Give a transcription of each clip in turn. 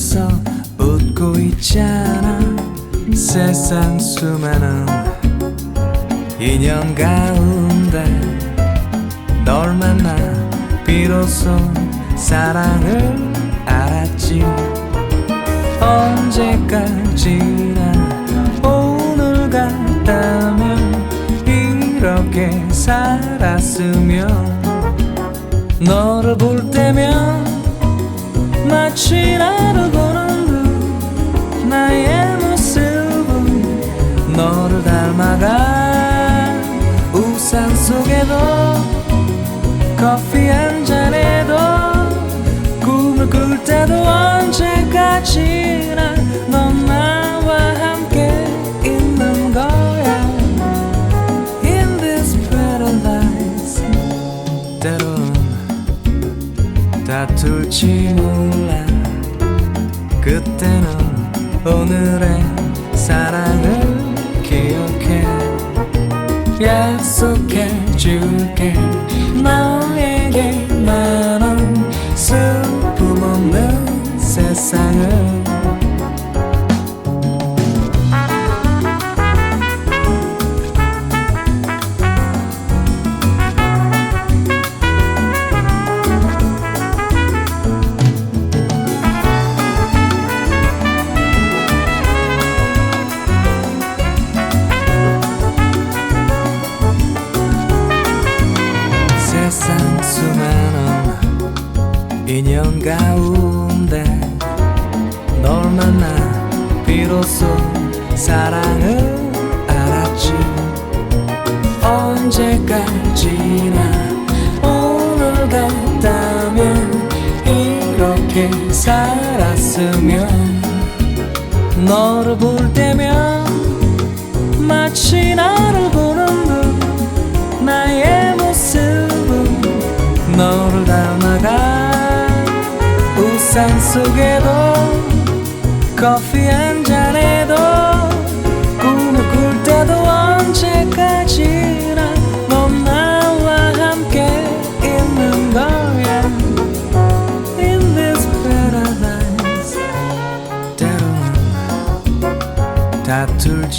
코앞에서 웃고 있잖아. 세상 수많은 인연 가운데 널 만나 비로소 사랑을 알았지. 언제까지나 오늘 같다면 이렇게 살았으면 너를 볼 때면 보는 듯 나의 모습은 너를 닮아가 우산 속에도 커피 한 잔에도 꿈을 꿀 때도 언제까지나 넌 나와 함께 있는 거야. In this paradise 때론 다툴지 오늘의 사랑을 기억해 약속해 줄게 언제까지나 오늘 같다면 이렇게 살았으면 너를 볼 때면 마치 나를 보는 듯 나의 모습은 너를 닮아가 우산 속에도 커피 한 잔에도 꿈을 꿀 때도 언제까지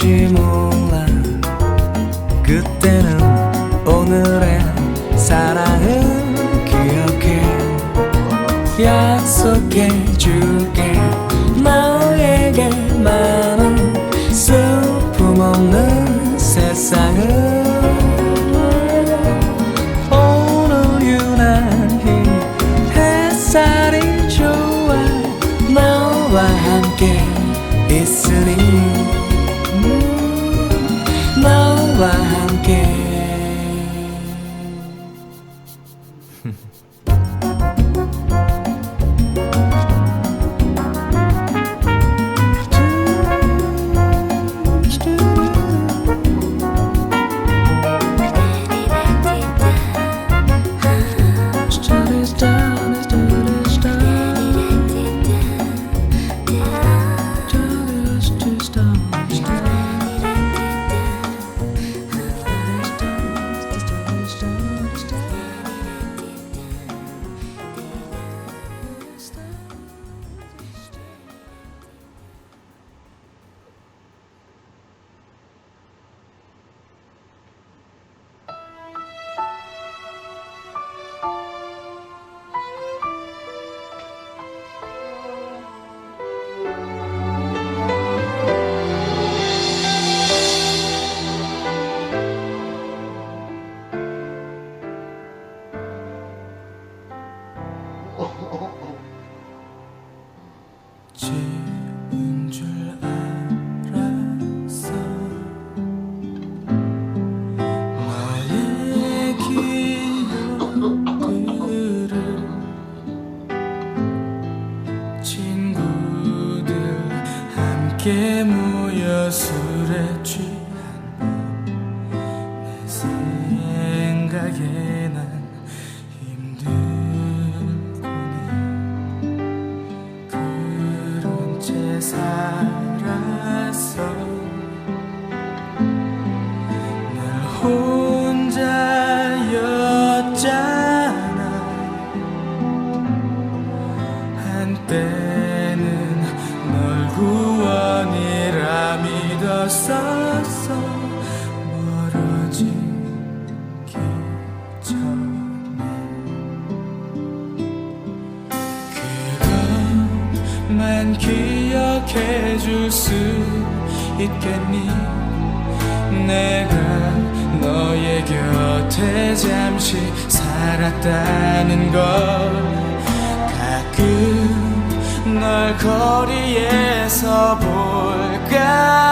다툴지 몰라. 그때는 오늘의 사랑을 기억해. 약속해 줄 지운 줄 알았어. 나의 기억들을 친구들 함께 모여 술 그것만 기억해 줄 수 있겠니? 내가 너의 곁에 잠시 살았다는 걸 가끔 널 거리에서 볼까봐.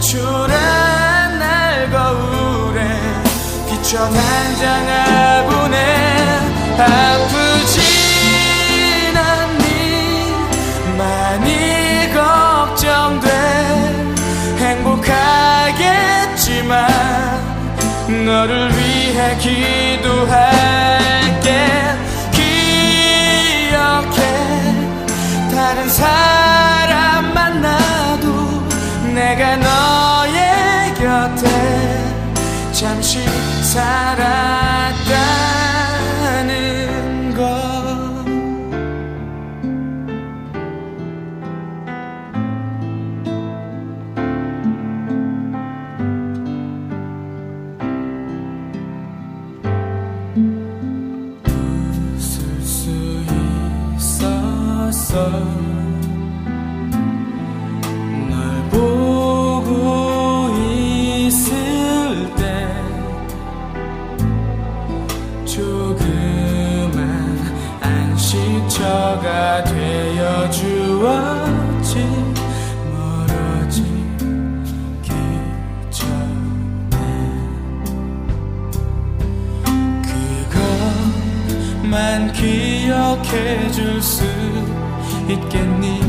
초라한 날 거울에 비춰 단장하고네 아프 너를 위해 기도할게. 기억해. 다른 사람 만나도 내가 너의 곁에 잠시 살 기억해 줄 수 있겠니?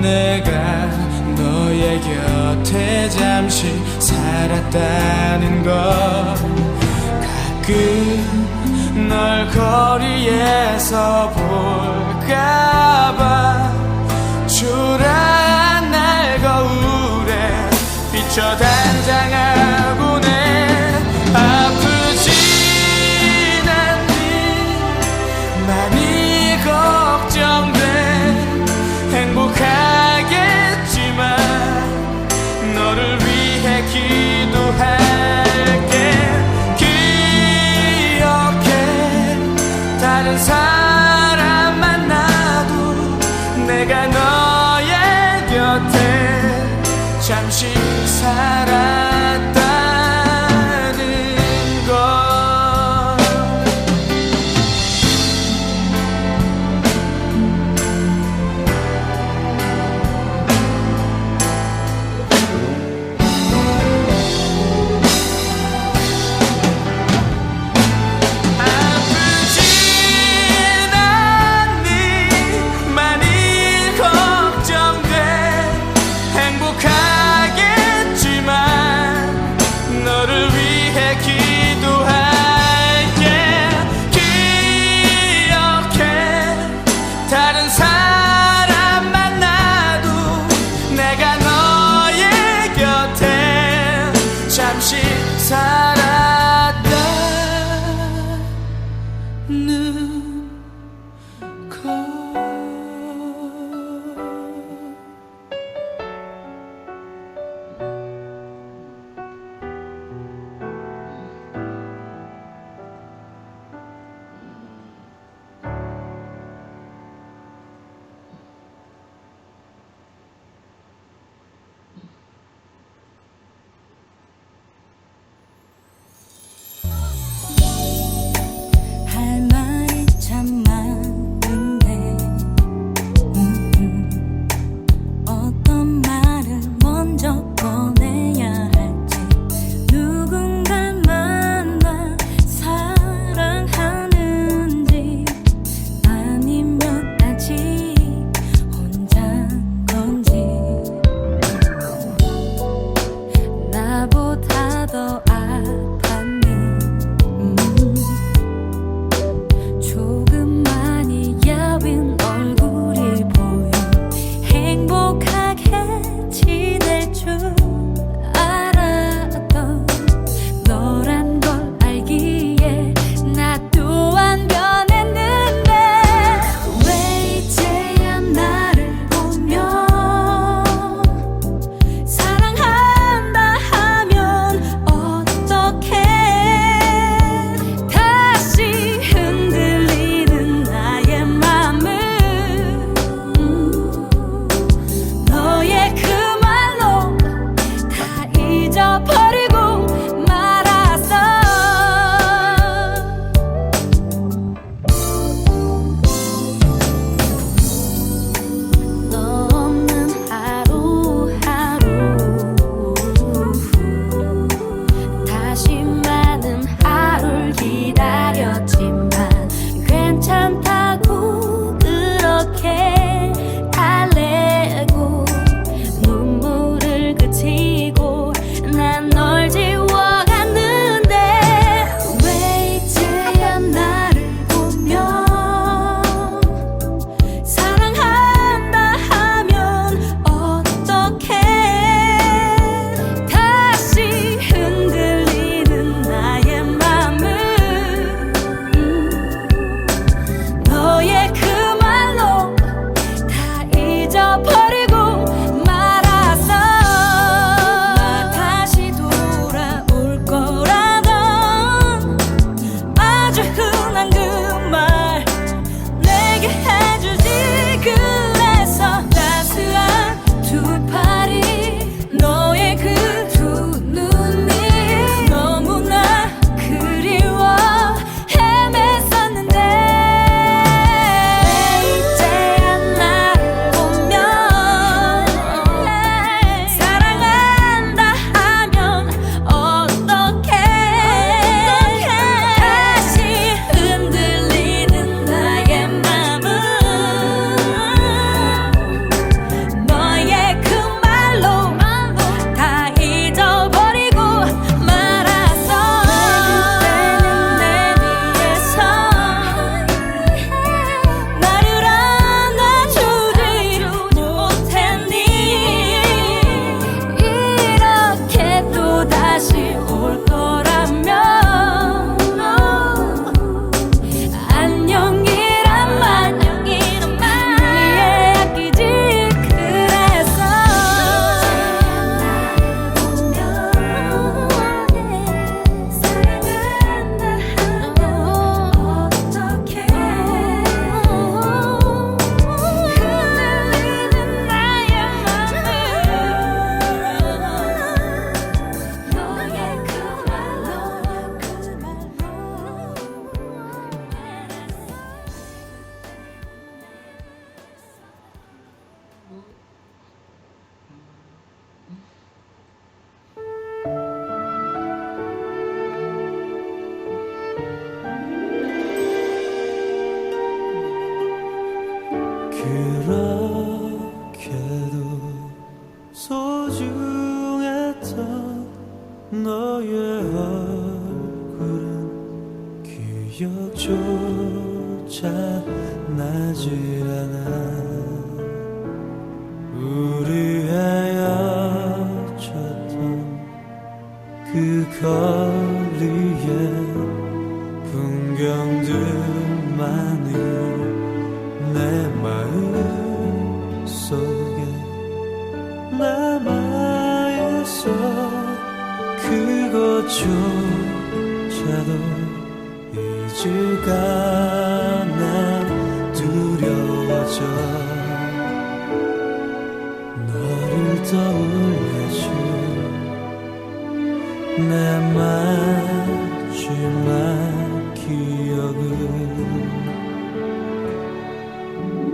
내가 너의 곁에 잠시 살았다는 걸 가끔 널 거리에서 볼까봐 초라 잠시 살았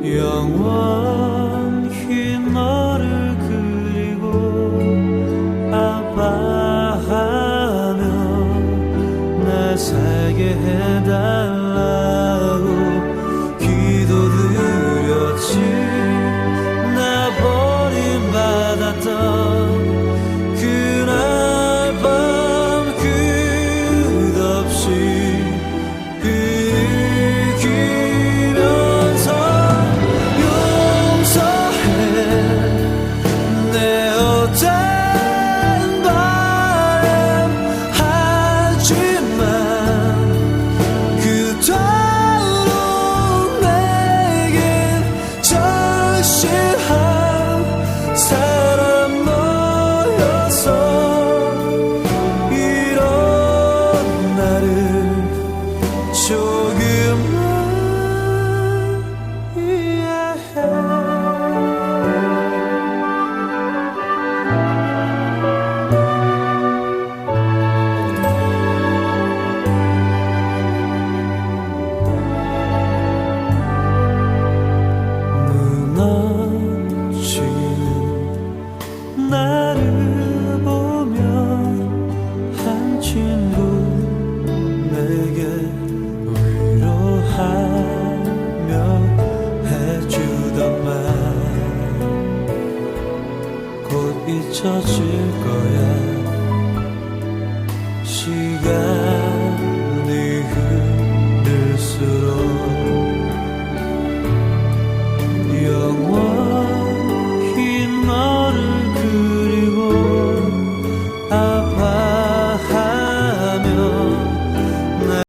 영원 곧 잊혀질 거야